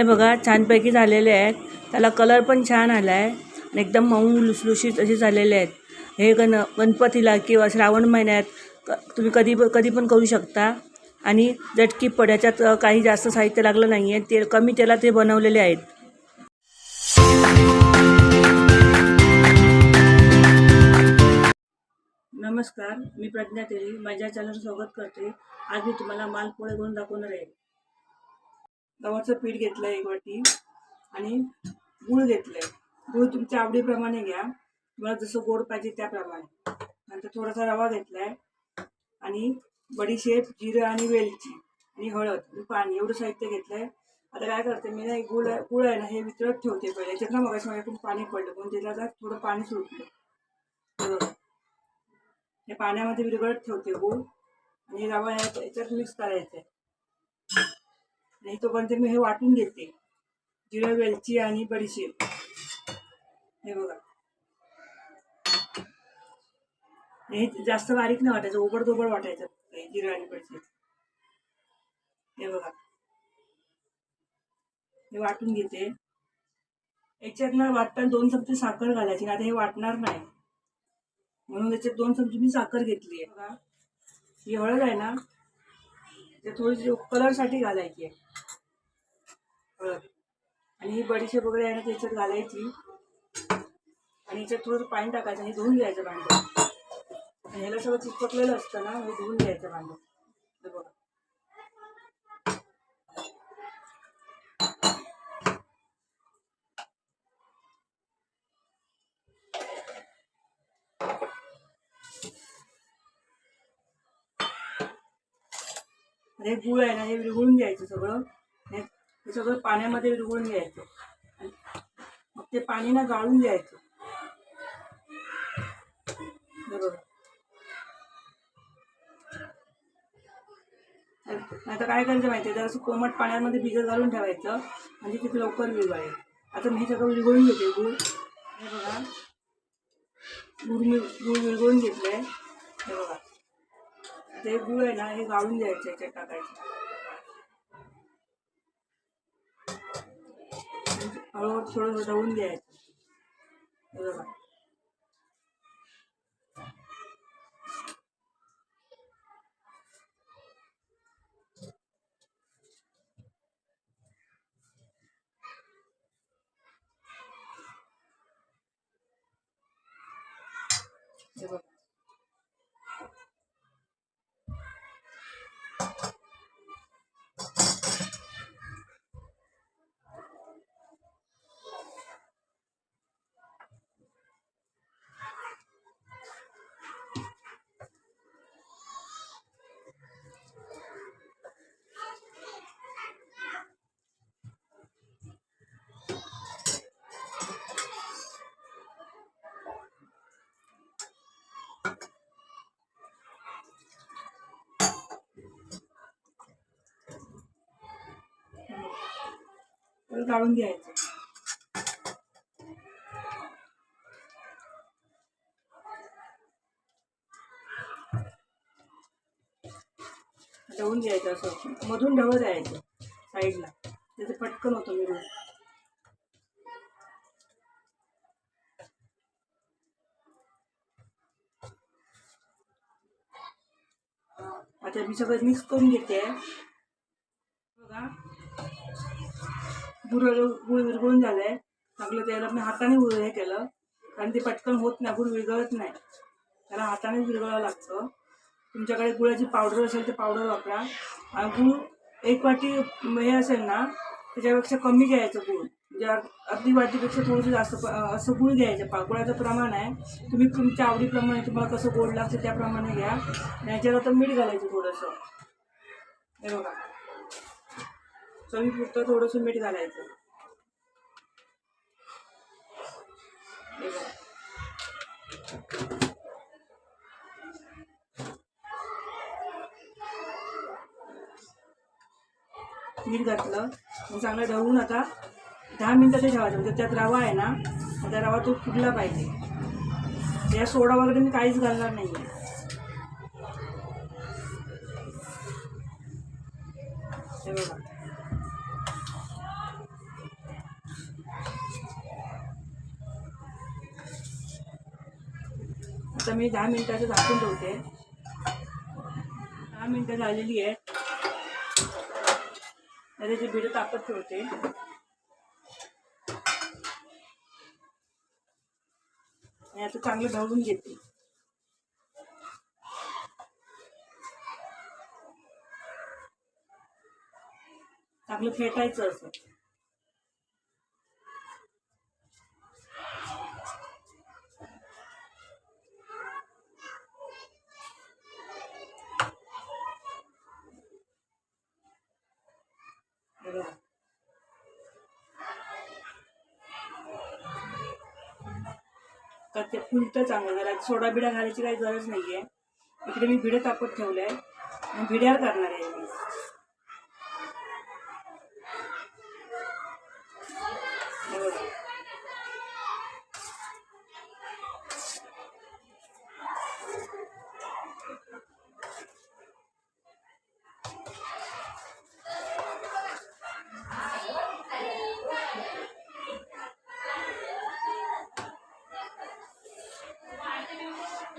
हे बघा छानपैकी झालेले आहेत. त्याला कलर पण छान आला आहे आणि एकदम मऊ लुसलुशीत असे झालेले आहेत. हे गण गणपतीला किंवा श्रावण महिन्यात क तुम्ही कधी कधी पण करू शकता. आणि झटकी पड याच्यात काही जास्त साहित्य लागलं नाही आहे ते कमी तेलात ते बनवलेले आहेत. नमस्कार मी प्रज्ञा तेली माझ्या चॅनल स्वागत करते. आज मी तुम्हाला मालपोळे करून दाखवणार आहे. गव्हाचं पीठ घेतलं आहे एक वाटी आणि गूळ घेतलं आहे गूळ तुमच्या आवडीप्रमाणे घ्या. तुम्हाला जसं गोड पाहिजे त्याप्रमाणे. नंतर थोडासा रवा घेतला आहे आणि बडीशेप जिरं आणि वेलची आणि हळद आणि पाणी एवढं साहित्य घेतलं आहे आता काय करते मी ना एक गुळ आहे- गुळ आहे ना हे वितळत ठेवते पहिले. याच्यात ना मगाशी माझ्याकडून पाणी पडलं पण त्याला आता थोडं पाणी सुटलं. हे हे पाण्यामध्ये विरघळत ठेवते गूळ आणि रवा याच्यात मिक्स करायचं आहे आणि तोपर्यंत मी हे वाटून घेते. जिरं वेलची आणि बडीशेप. हे बघा. हे जास्त बारीक नाही वाटायचं ओबड दोबड वाटायचं जिरं आणि बडीशेप. हे बघा. हे वाटून घेते. याच्यात ना वाटताना दोन चमचे साखर घालायची आता हे वाटणार नाही. म्हणून याच्यात दोन चमचे मी साखर घेतली आहे बघा. ही हळद आहे ना ते थोडीशी कलरसाठी घालायची आहे. हळद आणि ही बडीशेप वगैरे आहे ना त्याच्यात घालायची. आणि याच्यात थोडंसं पाणी टाकायचं आणि धुवून घ्यायचं भांडं. आणि ह्याला सगळं चिपकलेलं असतं ना हे धुवून घ्यायचं भांडं हे बघा हे गुळ आहे ना हे विरघळून घ्यायचं सगळं. हे सगळं पाण्यामध्ये विरघळून घ्यायचं. मग ते पाणी ना गाळून घ्यायचं. बरोबर. बघा आता काय करायचं माहिती आहे जरासं कोमट पाण्यामध्ये भिजत घालून ठेवायचं. म्हणजे तिथे लवकर विरघळेल. आता मी हे सगळं विरघळून घेते गुळ. हे बघा. गुळ मी गुळ विरघळून घेतलं आहे हे बघा. ते गुळ आहे ना हे गाळून द्यायचं याच्यात टाकायचं हळूहळू थोडं ढवून द्यायचं हे बघा हे बघा परत गाळून घ्यायचं. ढवून घ्यायचं असं. मधून ढवळ द्यायचं साईडला. त्याचं पटकन होतं मी आता मी सगळं मिक्स करून घेते. बघा. गुळ गुळ विरघळून आहे चांगलं त्याला मी हाताने गुळ हे केलं. कारण ते पटकन होत नाही गुळ विरघळत नाही. त्याला हाताने विरघळावं लागतं. तुमच्याकडे गुळाची पावडर असेल तर पावडर वापरा. आणि गुळ एक वाटी हे असेल ना त्याच्यापेक्षा कमी घ्यायचं गुळ. म्हणजे अर्धी वाटीपेक्षा थोडंसं जास्त असं गुळ घ्यायचं. पा गुळाचं प्रमाण आहे. तुम्ही तुमच्या आवडीप्रमाणे तुम्हाला कसं गोड लागतं त्याप्रमाणे घ्या. आणि याच्यात तर मीठ घालायचं थोडंसं. हे बघा. चवीपुरतं थोडंसं मीठ घालायचं. मीठ घातलं. मग चांगलं ढवळून आता दहा मिनटं ते ठेवायचं. म्हणजे त्यात रवा आहे ना त्या रवा तो फुटला पाहिजे? या सोडा वगैरे मी काहीच घालणार नाही मी दहा मिनिटाचं झाकून ठेवते. दहा मिनटं झालेली आहेत. त्याची बिडं तापत ठेवते. आणि आता चांगलं ढवळून घेते. चांगलं फेटायचं असं. तर ते फुलतं चांगलं जरा सोडा बिडा घालायची काही गरज नाही आहे इकडे मी भिडं तापत ठेवलंय. आणि भिड्यावर करणार आहे मी. हे.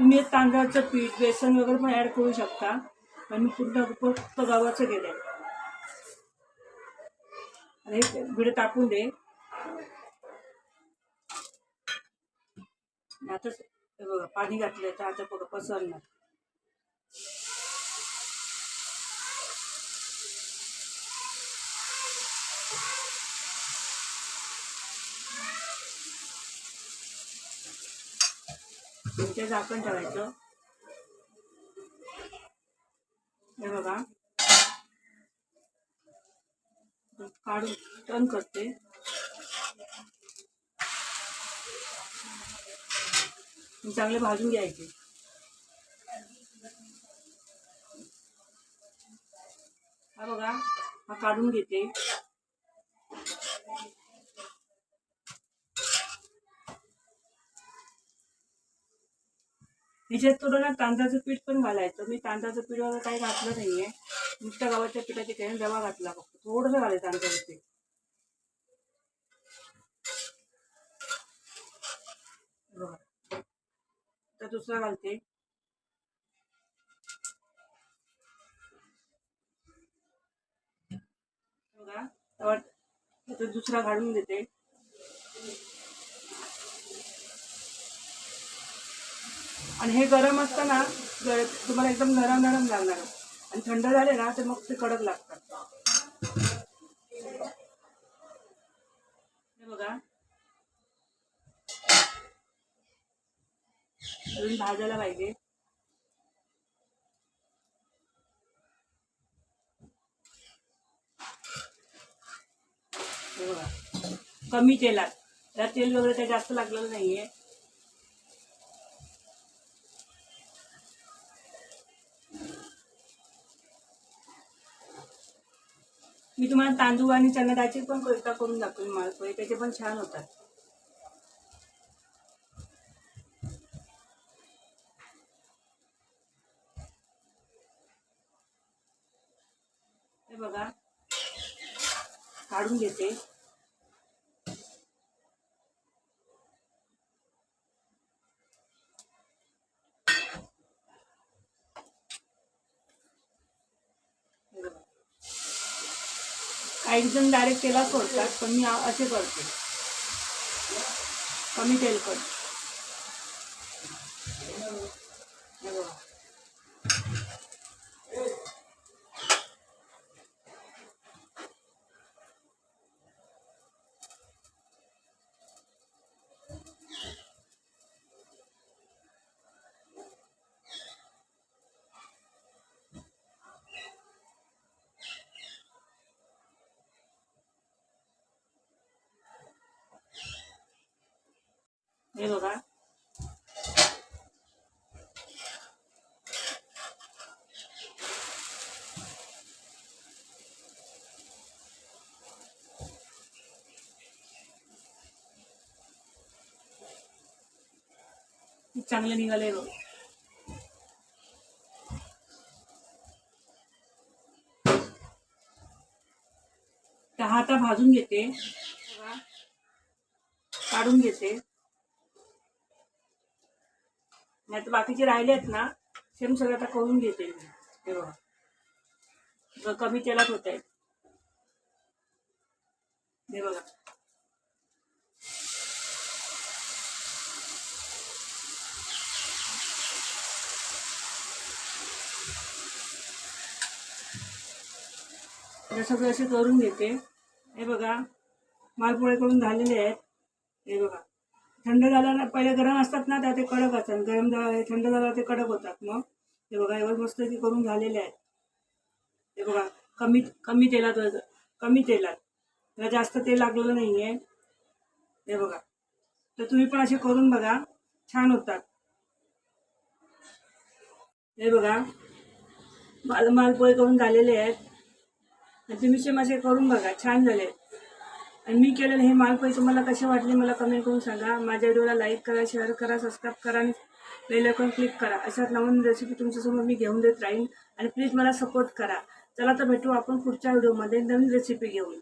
तुम्ही एक तांदळाचं पीठ बेसन वगैरे पण ॲड करू शकता. पण मी पूर्ण फक्त गव्हाचं गेलं आणि हे भिड टाकून दे. आता हे बघा पाणी घातलं तर आता बघा पसरणार. ते झाकण ठेवायचं. हे बघा. काढून टर्न करते. चांगले भाजून घ्यायचे. हा बघा हा काढून घेते. ह्याच्यात थोडं ना तांदळाचं पीठ पण घालायचं. मी तांदळाचं पीठ वगैरे काही घातलं नाहीये. नुसत्या गव्हाच्या पिठाची काही रवा घातला फक्त. थोडंसं घालायचं तांदळाचं पीठ. बघा. तर दुसरा घालते. बघा. तर दुसरा घालून देते. आणि हे गरम असताना तुम्हाला एकदम नरम नरम लागणार. आणि थंड झाले ना तर मग ते कडक लागतात. हे बघा. अजून भाजायला पाहिजे. हे बघा. कमी तेलात. त्यात तेल वगैरे काही जास्त लागलेलं नाहीये. मी तुम्हाला तांदूळ आणि चना पण कोयता करून दाखवेल मला. त्याचे पण छान होतात. बघा. काढून घेते. काही जण डायरेक्ट तेलात सोडतात पण मी असे करते. कमी तेल करते. हे बघा चांगले चांगलं निघालंय बघ तर आता भाजून घेते काढून घेते नाही तर बाकीचे राहिले आहेत ना सेम सगळं आता करून घेते मी. हे बघा. कमी तेलात होत आहेत हे बघा. हे सगळे असे करून घेते. हे बघा. मालपोळे करून झालेले आहेत. हे बघा. थंड झाल्याला पहिले गरम असतात ना त्या ते कडक असतात. गरम झालं थंड झाला ते कडक होतात मग. हे बघा एवढं मस्त की करून झालेले आहेत. हे बघा कमी कमी तेलात कमी तेलात. त्याला जास्त तेल लागलेलं नाही आहे हे बघा. तर तुम्ही पण असे करून बघा. छान होतात. हे बघा. माल मालपोळे करून झालेले आहेत. तुम्ही सेम असे करून बघा. छान झाले आणि मी केलेलं हे मालपोळे तुम्हाला कसे वाटले मला कमेंट करून सांगा. माझ्या व्हिडिओला लाईक करा शेअर करा सबस्क्राईब करा आणि बेल आयकॉन क्लिक करा. अशा नवीन रेसिपी तुमच्यासमोर मी घेऊन देत राहीन. आणि प्लीज मला सपोर्ट करा. चला तर भेटू आपण पुढच्या व्हिडिओमध्ये नवीन रेसिपी घेऊन.